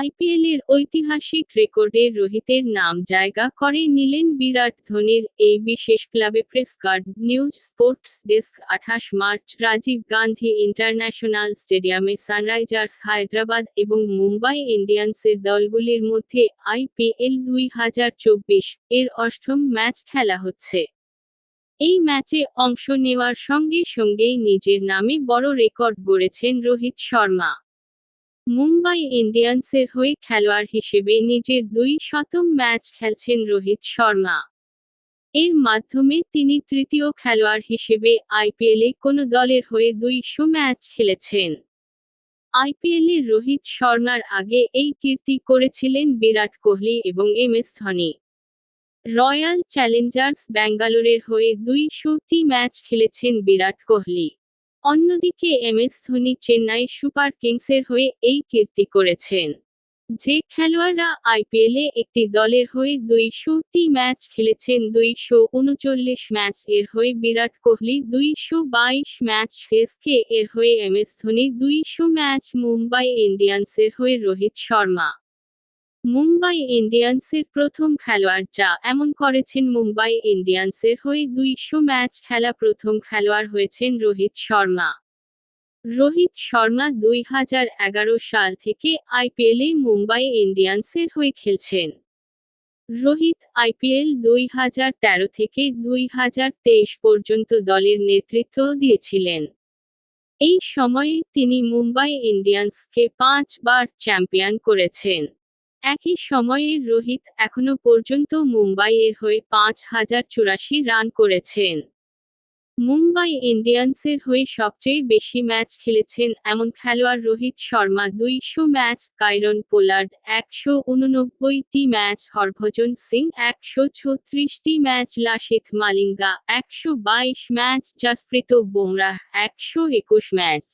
আইপিএলের ঐতিহাসিক রেকর্ডে রোহিতের নাম জায়গা করে নিলেন বিরাট ধোনির এই বিশেষ ক্লাবে press card news sports desk আঠাশ মার্চ, রাজীব গান্ধী ইন্টারন্যাশনাল স্টেডিয়ামে সানরাইজার্স হায়দ্রাবাদ এবং মুম্বাই ইন্ডিয়ান্সের দলগুলির মধ্যে আইপিএল দুই হাজার চব্বিশ এর অষ্টম ম্যাচ খেলা হচ্ছে। এই ম্যাচে অংশ নেওয়ার সঙ্গে সঙ্গেই নিজের নামে বড় রেকর্ড গড়েছেন রোহিত শর্মা। মুম্বাই ইন্ডিয়ান্সের হয়ে খেলোয়াড় হিসেবে নিজের দুই শতম ম্যাচ খেলছেন রোহিত শর্মা। এর মাধ্যমে তিনি তৃতীয় খেলোয়াড় হিসেবে আইপিএলে কোনো দলের হয়ে দুইশো ম্যাচ খেলেছেন। আইপিএলে রোহিত শর্মার আগে এই কীর্তি করেছিলেন বিরাট কোহলি এবং M S Dhoni. Royal Challengers ব্যাঙ্গালোরের হয়ে দুইশোটি ম্যাচ খেলেছেন বিরাট কোহলি। অন্যদিকে M S Dhoni Chennai super কিংসের হয়ে এই কীর্তি করেছেন। যে খেলোয়াড়রা আইপিএলে একটি দলের হয়ে দুইশোটি ম্যাচ খেলেছেন, দুইশো উনচল্লিশ ম্যাচ এর হয়ে বিরাট কোহলি, দুইশো বাইশ ম্যাচ সিএসকে এর হয়ে এম এস ধোনি, দুইশো ম্যাচ মুম্বাই ইন্ডিয়ান্সের হয়ে রোহিত শর্মা। মুম্বাই ইন্ডিয়ান্সের প্রথম খেলোয়াড় যা এমন করেছেন মুম্বাই ইন্ডিয়ান্সের হয়ে দুইশো ম্যাচ খেলা প্রথম খেলোয়াড় হয়েছেন রোহিত শর্মা। রোহিত শর্মা দুই হাজার এগারো সাল থেকে আইপিএলে মুম্বাই ইন্ডিয়ান্সের হয়ে খেলছেন। রোহিত আইপিএল দুই হাজার তেরো থেকে দুই হাজার তেইশ পর্যন্ত দলের নেতৃত্ব দিয়েছিলেন। এই সময়ে তিনি মুম্বাই ইন্ডিয়ান্সকে পাঁচবার চ্যাম্পিয়ন করেছেন। একই সময়ে রোহিত এখনও পর্যন্ত মুম্বাইয়ের হয়ে পাঁচ হাজার চুরাশি রান করেছেন। মুম্বাই ইন্ডিয়ান্সের হয়ে সবচেয়ে বেশি ম্যাচ খেলেছেন এমন খেলোয়াড় রোহিত শর্মা, দুইশো ম্যাচ, কাইরন পোলার্ড, একশো উননব্বইটি ম্যাচ, হরভজন সিং, একশো ছত্রিশটি ম্যাচ লাসিথ মালিঙ্গা, একশো বাইশ ম্যাচ, জাসপ্রীত বোমরাহ, একশো একুশ ম্যাচ।